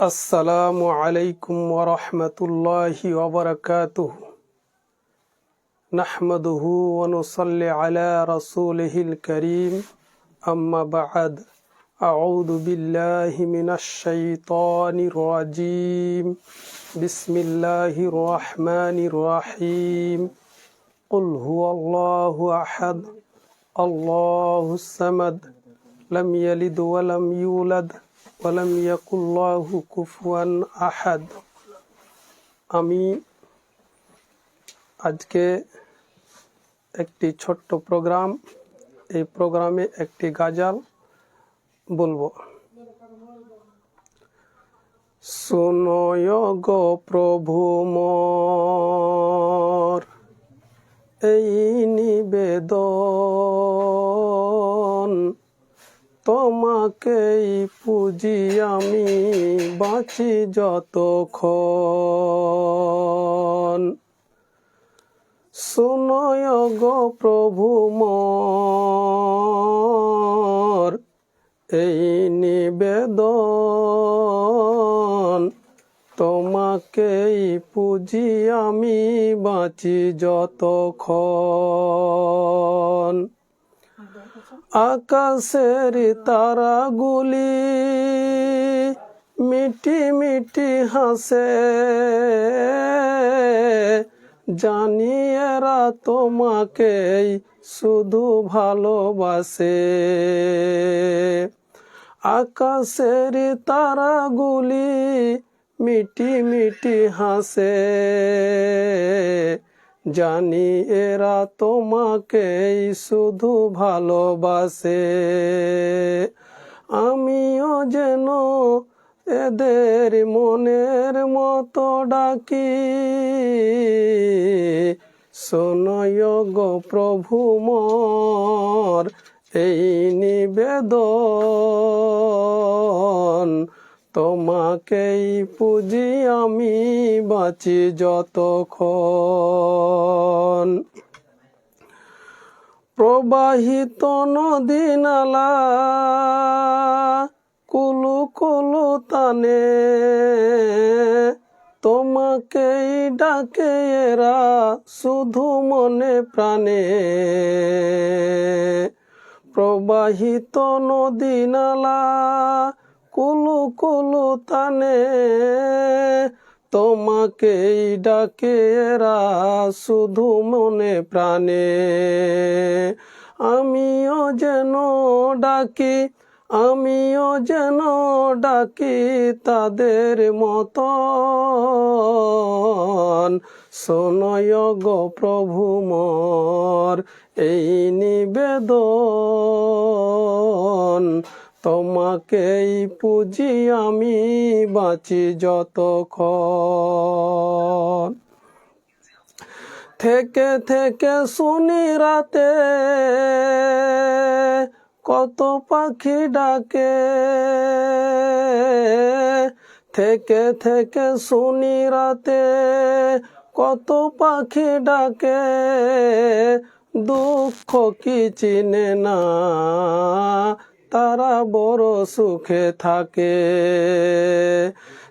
السلام عليكم ورحمة الله وبركاته نحمده ونصلي على رسوله الكريم أما بعد أعوذ بالله من الشيطان الرجيم بسم الله الرحمن الرحيم قل هو الله أحد الله الصمد لم يلد ولم يولد ولم يكن له كفوا أحد আমি আজকে একটি ছোট্ট প্রোগ্রাম এই প্রোগ্রামে একটি গাজাল বলবো শোনয় গো প্রভু মোর এই নিবেদন তোমাকেই পুজি আমি বাঁচি যতক্ষণ। শুনয় প্রভু এই নিবেদন। তোমাকেই পুজি আমি বাঁচি যতক্ষণ। আকাশের তারাগুলি মিটি মিটি হাসে। জানি এরা তোমাকেই শুধু ভালোবাসে। আকাশের তারাগুলি মিটি মিটি হাসে। জানি এরা তোমাকেই শুধু ভালোবাসে। আমিও যেন এদের মনের মতো ডাকি। শোনয় গো প্রভু মোর, এই নিবেদন তোমাকেই পুজি আমি বাঁচি যতক্ষণ। প্রবাহিত নদী নালা কুলু কুলু তানে তোমাকেই ডাকে এরা শুধু মনে প্রাণে। প্রবাহিত নদী নালা কুলু কুলু তানে তোমাকেই ডাকে এরা শুধু মনে প্রাণে। আমিও যেন ডাকি, আমিও যেন ডাকি তাদের মতন। শোনয় প্রভু মোর, এই নিবেদন। তোমাকেই পুজি আমি বাঁচি যতক্ষণ। থেকে থেকে শুনি রাতে কত পাখি ডাকে। থেকে থেকে শুনি রাতে কত পাখি ডাকে। দুঃখ কি চিনে না তারা বড় সুখে থাকে।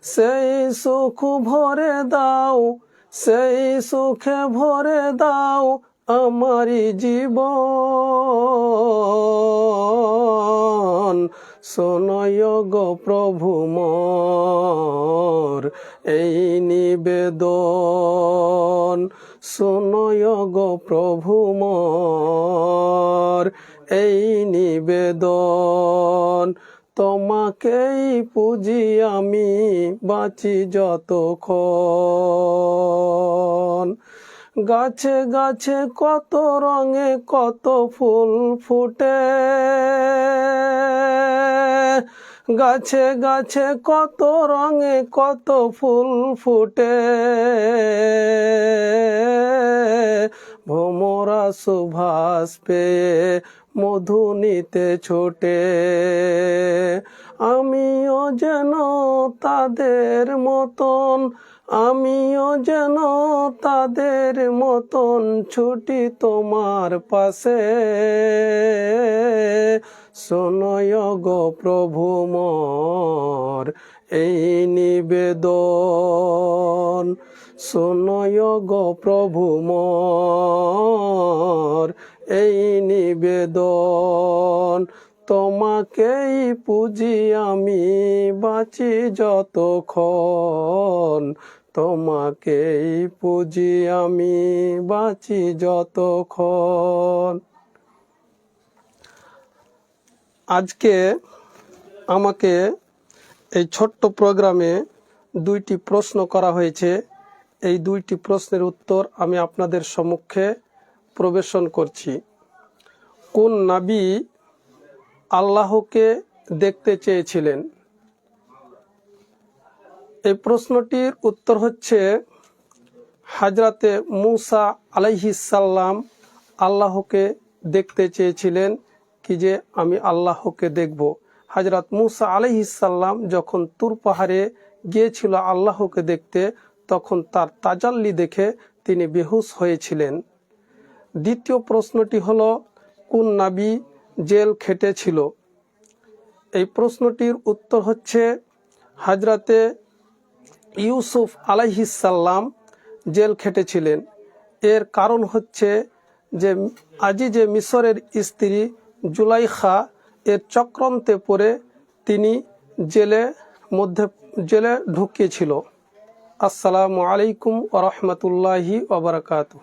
সেই সুখ ভরে দাও, সেই সুখে ভরে দাও আমারি জীবন। শোনয় গো প্রভু মোর, এই নিবেদন। শোনয় গো প্রভু মোর, এই নিবেদন। তোমাকেই পুজি আমি বাঁচি যতক্ষণ। গাছে গাছে কত রঙে কত ফুল ফুটে। গাছে গাছে কত রঙে কত ফুল ফুটে। সুভাষ পেয়ে মধু নিতে ছোটে। আমিও যেন তাদের মতন, আমিও যেন তাদের মতন ছুটি তোমার পাশে। শোনয় গো প্রভু মোর, এই নিবেদন শোনয় গো প্রভু মোর। এই নিবেদন তোমাকেই পুজি আমি, বাঁচি যতক্ষণ। তোমাকেই পুজি আমি, বাঁচি যতক্ষণ। আজকে আমাকে এই ছোট্ট প্রোগ্রামে দুইটি প্রশ্ন করা হয়েছে। এই দুইটি প্রশ্নের উত্তর আমি আপনাদের সম্মুখে প্রবেশন করছি। কোন নাবী আল্লাহকে দেখতে চেয়েছিলেন? এই প্রশ্নটির উত্তর হচ্ছে, হাজরাতে মুসা আলাইহিসাল্লাম আল্লাহকে দেখতে চেয়েছিলেন কি যে আমি আল্লাহকে দেখব? হাজরাত মুসা আলাইহিসাল্লাম যখন তুর পাহাড়ে গিয়েছিল আল্লাহকে দেখতে, তখন তার তাজাল্লি দেখে তিনি বেহুশ হয়েছিলেন। দ্বিতীয় প্রশ্নটি হল, কোন নাবী জেল খেটেছিল? এই প্রশ্নটির উত্তর হচ্ছে, হাজরাতে ইউসুফ আলাইহিসাল্লাম জেল খেটেছিলেন। এর কারণ হচ্ছে যে আজি যে মিশরের স্ত্রী জুলাইখা এর চক্রান্তে পড়ে তিনি জেলে মধ্যে জেলে ঢুকিয়েছিল। আসসালামু আলাইকুম ওরহমতুল্লাহি ওবরাকাতু